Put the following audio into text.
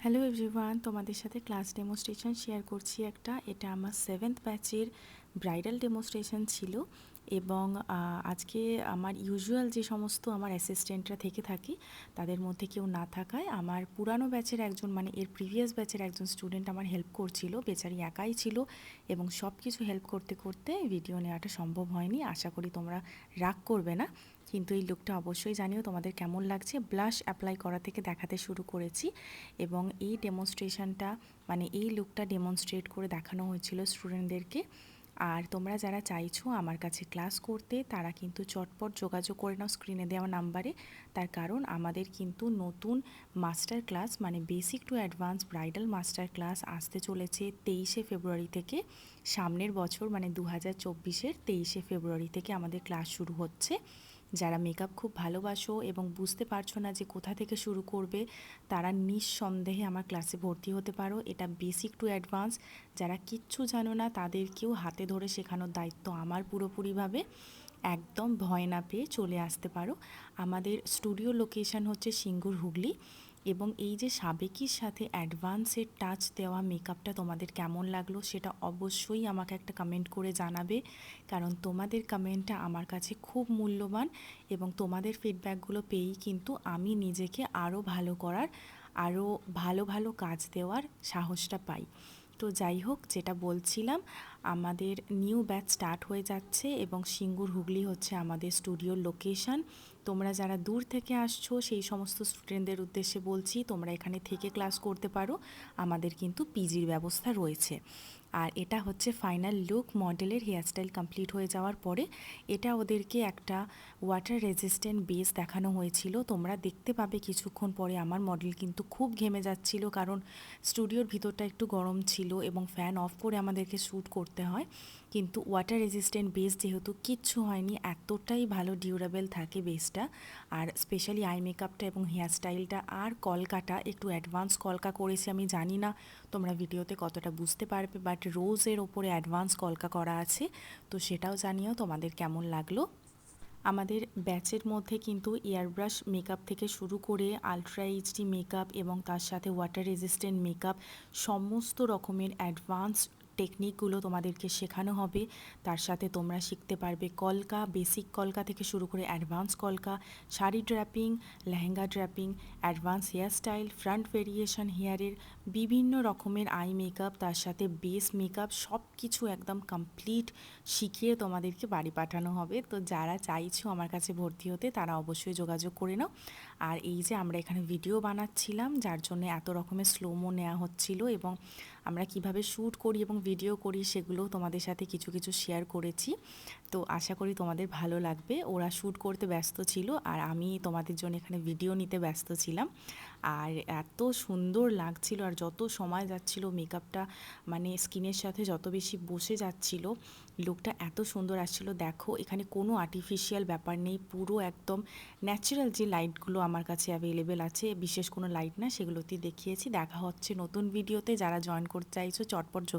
Hello everyone তোমাদের সাথে class demonstration share করছি একটা এটা আমার সেভেন্থ ব্যাচের ব্রাইডাল ডেমোস্ট্রেশন ছিল এবং আজকে আমার ইউজুয়াল যে সমস্ত আমার অ্যাসিস্ট্যান্টরা থেকে থাকি, তাদের মধ্যে কেউ না থাকায় আমার পুরানো ব্যাচের একজন মানে এর প্রিভিয়াস ব্যাচের একজন স্টুডেন্ট আমার হেল্প করছিল, বেচারি একাই ছিল এবং সব কিছু হেল্প করতে করতে ভিডিও নেওয়াটা সম্ভব হয়নি। আশা করি তোমরা রাগ করবে না, কিন্তু এই লুকটা অবশ্যই জানিও তোমাদের কেমন লাগছে। ব্লাশ অ্যাপ্লাই করা থেকে দেখাতে শুরু করেছি এবং এই ডেমনস্ট্রেশনটা মানে এই লুকটা ডেমনস্ট্রেট করে দেখানো হয়েছিল স্টুডেন্টদেরকে। আর তোমরা যারা চাইছো আমার কাছে ক্লাস করতে, তারা কিন্তু চটপট যোগাযোগ করে নাও স্ক্রিনে দেওয়া নাম্বারে। তার কারণ আমাদের কিন্তু নতুন মাস্টার ক্লাস মানে basic to advance bridal master class আসতে চলেছে তেইশে ফেব্রুয়ারি থেকে। সামনের বছর মানে দু হাজার চব্বিশের তেইশে ফেব্রুয়ারি থেকে আমাদের ক্লাস শুরু হচ্ছে। যারা মেকআপ খুব ভালোবাসো এবং বুঝতে পারছ না যে কোথা থেকে শুরু করবে, তারা নিঃসন্দেহে আমার ক্লাসে ভর্তি হতে পারো। এটা বেসিক টু অ্যাডভান্স যারা কিচ্ছু জানো না, তাদেরকেও হাতে ধরে শেখানোর দায়িত্ব আমার পুরোপুরিভাবে। একদম ভয় না পেয়ে চলে আসতে পারো। আমাদের স্টুডিও লোকেশন হচ্ছে সিঙ্গুর হুগলি। এবং এই যে সাবেকির সাথে অ্যাডভান্সের টাচ দেওয়া মেকআপটা তোমাদের কেমন লাগল সেটা অবশ্যই আমাকে একটা কমেন্ট করে জানাবে। কারণ তোমাদের কমেন্টটা আমার কাছে খুব মূল্যবান এবং তোমাদের ফিডব্যাকগুলো পেয়েই কিন্তু আমি নিজেকে আরও ভালো করার আরও ভালো ভালো কাজ দেওয়ার সাহসটা পাই। তো যাই হোক, যেটা বলছিলাম আমাদের নিউ ব্যাচ স্টার্ট হয়ে যাচ্ছে এবং সিঙ্গুর হুগলি হচ্ছে আমাদের স্টুডিওর লোকেশন তোমরা যারা দূর থেকে আসছো, সেই সমস্ত স্টুডেন্টদের উদ্দেশ্যে বলছি, তোমরা এখানে থেকে ক্লাস করতে পারো। আমাদের কিন্তু পিজির ব্যবস্থা রয়েছে। আর এটা হচ্ছে ফাইনাল লুক মডেলের হেয়ারস্টাইল কমপ্লিট হয়ে যাওয়ার পরে এটা ওদেরকে একটা ওয়াটার রেজিস্ট্যান্ট বেস দেখানো হয়েছিল। তোমরা দেখতে পাবে কিছুক্ষণ পরে আমার মডেল কিন্তু খুব ঘেমে যাচ্ছিল কারণ স্টুডিওর ভিতরটা একটু গরম ছিল এবং ফ্যান অফ করে আমাদেরকে শ্যুট করতে হয়। কিন্তু ওয়াটার রেজিস্ট্যান্ট বেস যেহেতু কিচ্ছু হয়নি, এতটাই ভালো ডিউরেবল থাকে বেসটা আর স্পেশালি আই মেকআপটা এবং হেয়ারস্টাইলটা আর কলকাটা, একটু অ্যাডভান্স কলকা করেছি আমি, জানি না তোমরা ভিডিওতে কতটা বুঝতে পারবে বাট রোজের ওপরে অ্যাডভান্স কলকা করা আছে। তো সেটাও জানিও তোমাদের কেমন লাগল। আমাদের ব্যাচের মধ্যে কিন্তু এয়ারব্রাশ মেকআপ থেকে শুরু করে আলট্রা এইচডি মেকআপ এবং তার সাথে ওয়াটার রেজিস্ট্যান্ট মেকআপ সমস্ত রকমের অ্যাডভান্স টেকনিকগুলো তোমাদেরকে শেখানো হবে। তার সাথে তোমরা শিখতে পারবে কলকা বেসিক কলকা থেকে শুরু করে অ্যাডভান্স কলকা, sari draping lehenga draping advance hairstyle front variation হেয়ারের বিভিন্ন রকমের আই মেকআপ তার সাথে বেস মেকআপ সব কিছু একদম কমপ্লিট শিখিয়ে তোমাদেরকে বাড়ি পাঠানো হবে। তো যারা চাইছো আমার কাছে ভর্তি হতে তারা অবশ্যই যোগাযোগ করে নাও। আর এই যে আমরা এখানে ভিডিও বানাচ্ছিলাম, যার জন্য এত রকমের স্লোমো নেওয়া হচ্ছিল এবং আমরা কীভাবে শ্যুট করি এবং ভিডিও করি সেগুলো তোমাদের সাথে কিছু কিছু শেয়ার করেছি। তো আশা করি তোমাদের ভালো লাগবে। ওরা শ্যুট করতে ব্যস্ত ছিল আর আমি তোমাদের জন্য এখানে ভিডিও নিতে ব্যস্ত ছিলাম। আর এত সুন্দর লাগছিল আর যত সময় যাচ্ছিল মেকআপটা মানে স্কিনের সাথে যত বেশি বসে যাচ্ছিল লুকটা এত সুন্দর আসছিল। দেখো, এখানে কোনো আর্টিফিশিয়াল ব্যাপার নেই, পুরো একদম ন্যাচারাল যে লাইটগুলো আমার কাছে অ্যাভেলেবেল আছে, বিশেষ কোনো লাইট না, সেগুলোতেই দেখিয়েছি। দেখা হচ্ছে নতুন ভিডিওতে যারা জয়েন করতে চাইছো, চটপট যোগাযোগ